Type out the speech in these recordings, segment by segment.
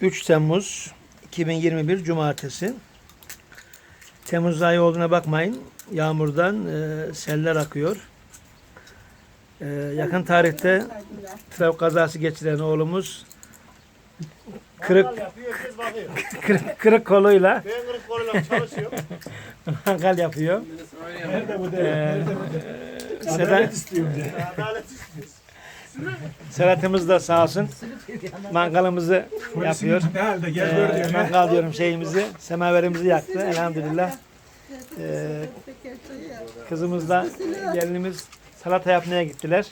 3 Temmuz 2021 Cumartesi. Temmuz ayı olduğuna bakmayın. Yağmurdan e, seller akıyor. E, yakın tarihte trafik kazası geçiren oğlumuz kırık kırık, kırık koluyla Ben kırık koluyla mangal yapıyor. Nerede bu Ee, Sedat, Adalet istiyoruz. Serhat'ımız da sağ olsun mangalımızı yapıyor. Ne halde gel gör Ee, diyor. mangal diyorum şeyimizi, semaverimizi yaktı elhamdülillah. Ee, kızımızla gelinimiz salata yapmaya gittiler.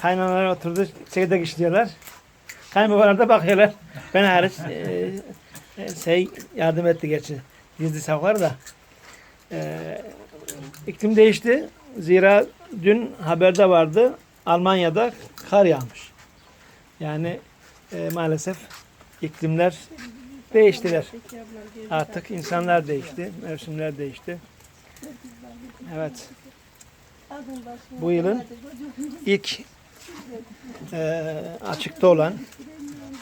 Kaynanalar oturdu, çekirdek işliyorlar. Kayınbabalar da bakıyorlar. Ben hariç e, e, şey yardım etti gerçi. Gizli saklar da. Ee, iklim değişti. Zira dün haberde vardı. Almanya'da kar yağmış. Yani e, maalesef iklimler değiştiler. Artık insanlar değişti, mevsimler değişti. Evet. Bu yılın ilk e, açıkta olan,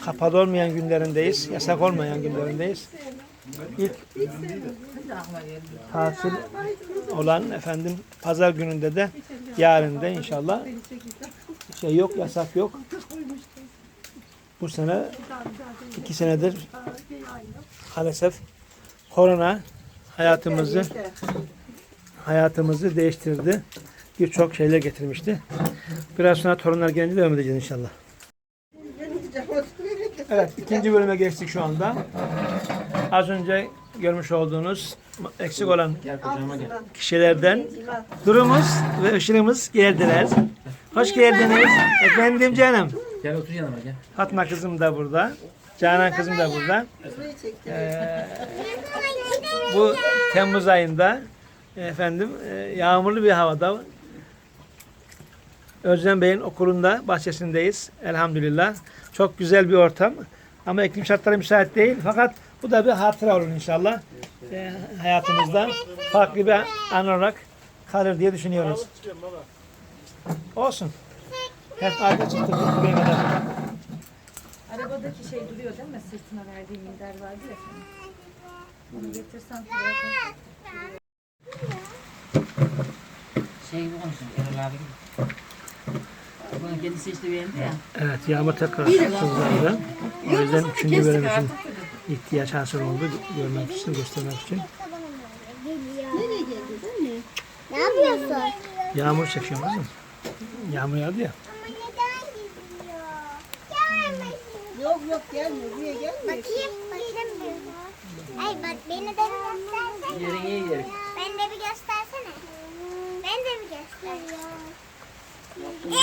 kapalı olmayan günlerindeyiz, yasak olmayan günlerindeyiz. İlk tatil olan efendim pazar gününde de yarın da inşallah şey yok, yasak yok. Bu sene iki senedir maalesef korona hayatımızı hayatımızı değiştirdi. Birçok şeyler getirmişti. Biraz sonra torunlar gelince devam edeceğiz inşallah. Evet, ikinci bölüme geçtik şu anda. Az önce görmüş olduğunuz eksik olan kişilerden durumuz ve ışığımız geldiler. Hoş geldiniz. Efendim canım. Gel otur yanıma gel. Fatma kızım da burada. Canan kızım da burada. Ee, bu Temmuz ayında efendim e, yağmurlu bir havada Özlem Bey'in okulunda bahçesindeyiz. Elhamdülillah. Çok güzel bir ortam. Ama iklim şartları müsait değil. Fakat bu da bir hatıra olur inşallah. Ee, hayatımızda farklı bir an olarak kalır diye düşünüyoruz. Olsun. Hep arka çıktık bugüne kadar. Arabadaki şey duruyor değil mi? Sırtına verdiğim minder vardı ya. Onu getirsen buraya koy. Şey gibi konuşun. Erol abi gibi. Bunun kendisi işte beğendi ya. Evet, yağmur tekrar hızlandı. O yüzden üçüncü bölüm için ihtiyaç hasıl oldu. Görmek için, göstermek için. Ne yapıyorsun? Yağmur çekiyor kızım. Yağmur yağdı ya. Yok yok gelmiyor. Buraya gelmiyor. Bakayım. Bakayım. Ay bak beni de bir göstersene. Yerin iyi yeri. Beni de bir göstersene. Beni de bir göster. Ee,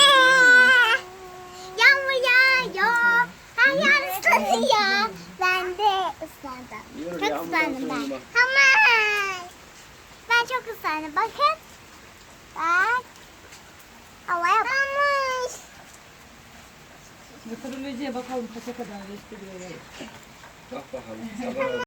Yağmur yağıyor. Her yer ıslanıyor. Ben de ıslandım. Çok ıslandım ben. Tamam. Ben çok ıslandım. Bakın. Meteorolojiye bakalım kaça kadar gösteriyor. Bak bakalım.